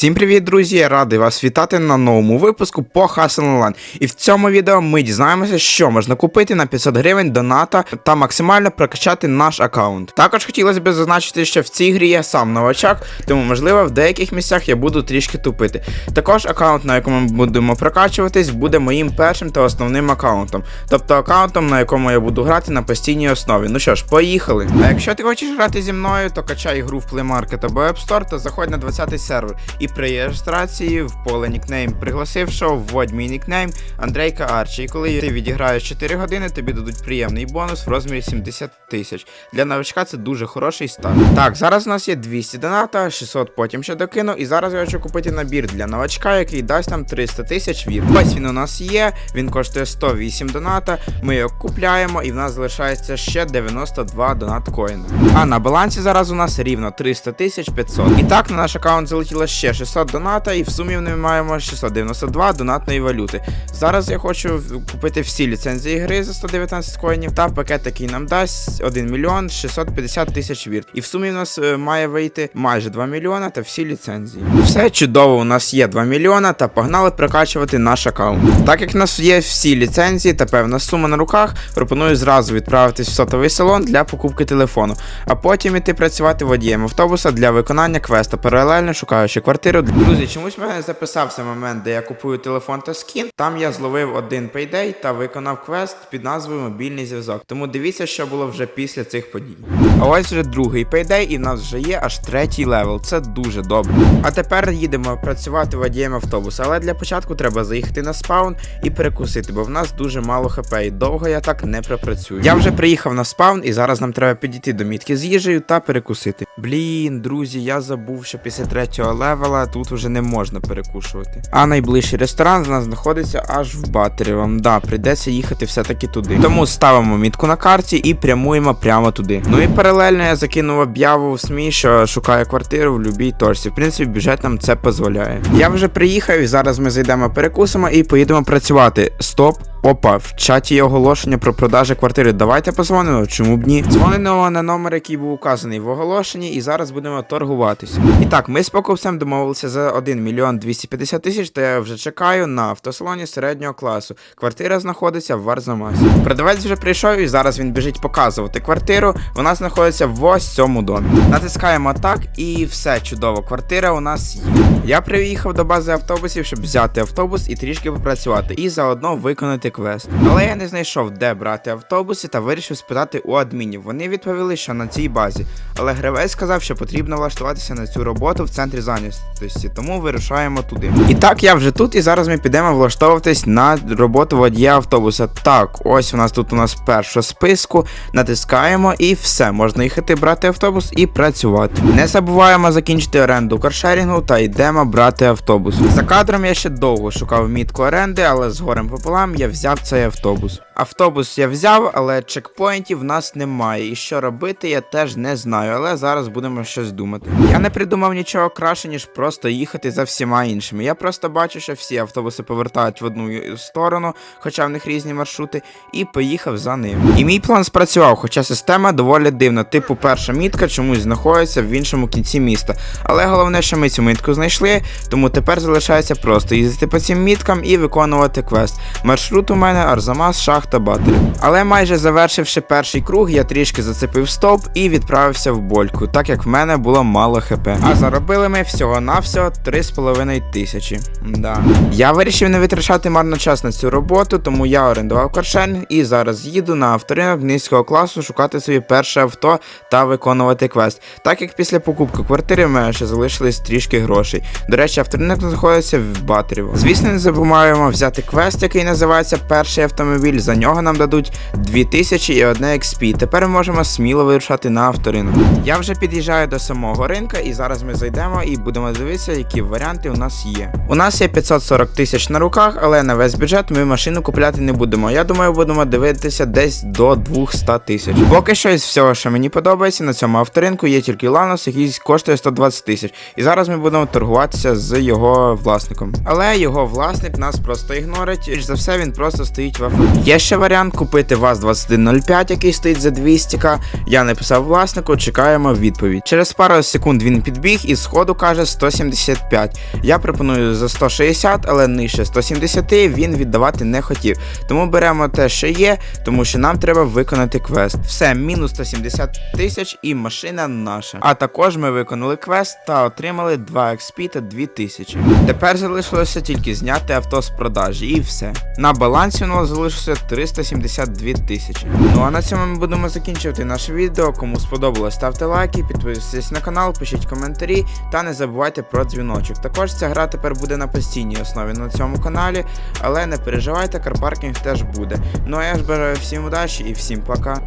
Всім привіт, друзі! Я радий вас вітати на новому випуску по Hustle Online. І в цьому відео ми дізнаємося, що можна купити на 500 гривень доната та максимально прокачати наш аккаунт. Також хотілося б зазначити, що в цій грі я сам новачок, тому можливо в деяких місцях я буду трішки тупити. Також аккаунт, на якому ми будемо прокачуватись, буде моїм першим та основним аккаунтом, тобто аккаунтом, на якому я буду грати на постійній основі. Ну що ж, поїхали. А якщо ти хочеш грати зі мною, то качай гру в Play Market або App Store та заходь на 20-й сервер. І при реєстрації в поле нікнейм пригласившого, вводь мій нікнейм Андрейка Арчі. І коли ти відіграєш 4 години, тобі дадуть приємний бонус в розмірі 70 тисяч. Для новичка це дуже хороший старт. Так, зараз у нас є 200 доната, 600 потім ще докину. І зараз я хочу купити набір для новачка, який дасть нам 300 тисяч вір. Ось він у нас є, він коштує 108 доната. Ми його купляємо, і в нас залишається ще 92 донат коїна. А на балансі зараз у нас рівно 300 тисяч 500. І так на наш аккаунт залетіло ще 600 доната, і в сумі ми маємо 692 донатної валюти. Зараз я хочу купити всі ліцензії гри за 119 коїнів та пакет, який нам дасть 1 мільйон 650 тисяч вір. І в сумі в нас е, має вийти майже 2 мільйона та всі ліцензії. Все чудово, у нас є 2 мільйона та погнали прокачувати наш аккаунт. Так як в нас є всі ліцензії та певна сума на руках, пропоную зразу відправитись в сотовий салон для покупки телефону, а потім іти працювати водієм автобуса для виконання квесту, паралельно шукаючи квартиру. Друзі, чомусь в мене записався момент, де я купую телефон та скін. Там я зловив один пейдей та виконав квест під назвою Мобільний зв'язок. Тому дивіться, що було вже після цих подій. А ось вже другий пейдей, і в нас вже є аж третій левел. Це дуже добре. А тепер їдемо працювати водієм автобуса. Але для початку треба заїхати на спаун і перекусити, бо в нас дуже мало хп, і довго я так не пропрацюю. Я вже приїхав на спаун, і зараз нам треба підійти до мітки з їжею та перекусити. Блін, друзі, я забув, що після третього левела тут уже не можна перекушувати. А найближчий ресторан в нас знаходиться аж в Батеревом. Да, прийдеться їхати все-таки туди. Тому ставимо мітку на карті і прямуємо прямо туди. Ну і паралельно я закинув об'яву в СМІ, що шукаю квартиру в любій точці. В принципі, бюджет нам це дозволяє. Я вже приїхав і зараз ми зайдемо перекусимо і поїдемо працювати. Стоп. Опа, в чаті є оголошення про продажі квартири. Давайте позвонимо, чому б ні? Дзвонимо на номер, який був указаний в оголошенні, і зараз будемо торгуватися. І так, ми з покупцем домовилися за 1 мільйон 250 тисяч, та я вже чекаю на автосалоні середнього класу. Квартира знаходиться в Варзамасі. Продавець вже прийшов і зараз він біжить показувати квартиру. Вона знаходиться в ось цьому домі. Натискаємо так, і все чудово. Квартира у нас є. Я приїхав до бази автобусів, щоб взяти автобус і трішки попрацювати, і заодно виконати квест. Але я не знайшов, де брати автобуси, та вирішив спитати у адмінів. Вони відповіли, що на цій базі. Але гравець сказав, що потрібно влаштуватися на цю роботу в центрі зайнятості, тому вирушаємо туди. І так, я вже тут, і зараз ми підемо влаштовуватись на роботу водія автобуса. Так, ось у нас тут у нас перша списку. Натискаємо і все, можна їхати брати автобус і працювати. Не забуваємо закінчити оренду каршерінгу та йдемо брати автобус. За кадром я ще довго шукав мітку оренди, але з горем пополам я взяв цей автобус. Автобус я взяв, але чекпоінтів в нас немає. І що робити, я теж не знаю, але зараз будемо щось думати. Я не придумав нічого краще, ніж просто їхати за всіма іншими. Я просто бачу, що всі автобуси повертають в одну сторону, хоча в них різні маршрути, і поїхав за ним. І мій план спрацював, хоча система доволі дивна. Типу, перша мітка чомусь знаходиться в іншому кінці міста. Але головне, що ми цю мітку знайшли, тому тепер залишається просто їздити по цим міткам і виконувати квест. Маршрут у мене Арзамас, Батерів. Але майже завершивши перший круг, я трішки зацепив стоп і відправився в больку, так як в мене було мало хп. А заробили ми всього-навсього 3,5 тисячі. Да. Я вирішив не витрачати марно час на цю роботу, тому я орендував каршерінг і зараз їду на авторинок низького класу шукати собі перше авто та виконувати квест. Так як після покупки квартири в мене ще залишились трішки грошей. До речі, авторинок знаходиться в Батеріво. Звісно, не забуваємо взяти квест, який називається Перший автомобіль. За нього нам дадуть 2000 і одне XP. Тепер ми можемо сміло вирушати на авторинок. Я вже під'їжджаю до самого ринка, і зараз ми зайдемо і будемо дивитися, які варіанти у нас є. У нас є 540 тисяч на руках, але на весь бюджет ми машину купляти не будемо. Я думаю, будемо дивитися десь до 200 тисяч. Поки що із всього, що мені подобається, на цьому авторинку є тільки Ланос, який коштує 120 тисяч. І зараз ми будемо торгуватися з його власником. Але його власник нас просто ігнорить, і за все він просто стоїть в АФК. Ще варіант купити ВАЗ-2105, який стоїть за 200к. Я написав власнику, чекаємо відповідь. Через пару секунд він підбіг і сходу каже 175. Я пропоную за 160, але нижче 170 він віддавати не хотів. Тому беремо те, що є, тому що нам треба виконати квест. Все, мінус 170 тисяч і машина наша. А також ми виконали квест та отримали 2 XP та 2 тисячі. Тепер залишилося тільки зняти авто з продажі і все. На балансі у нас залишилося 372 тисячі. Ну а на цьому ми будемо закінчувати наше відео. Кому сподобалось, ставте лайки, підписуйтесь на канал, пишіть коментарі та не забувайте про дзвіночок. Також ця гра тепер буде на постійній основі на цьому каналі, але не переживайте, карпаркінг теж буде. Ну а я ж бажаю всім удачі і всім пока.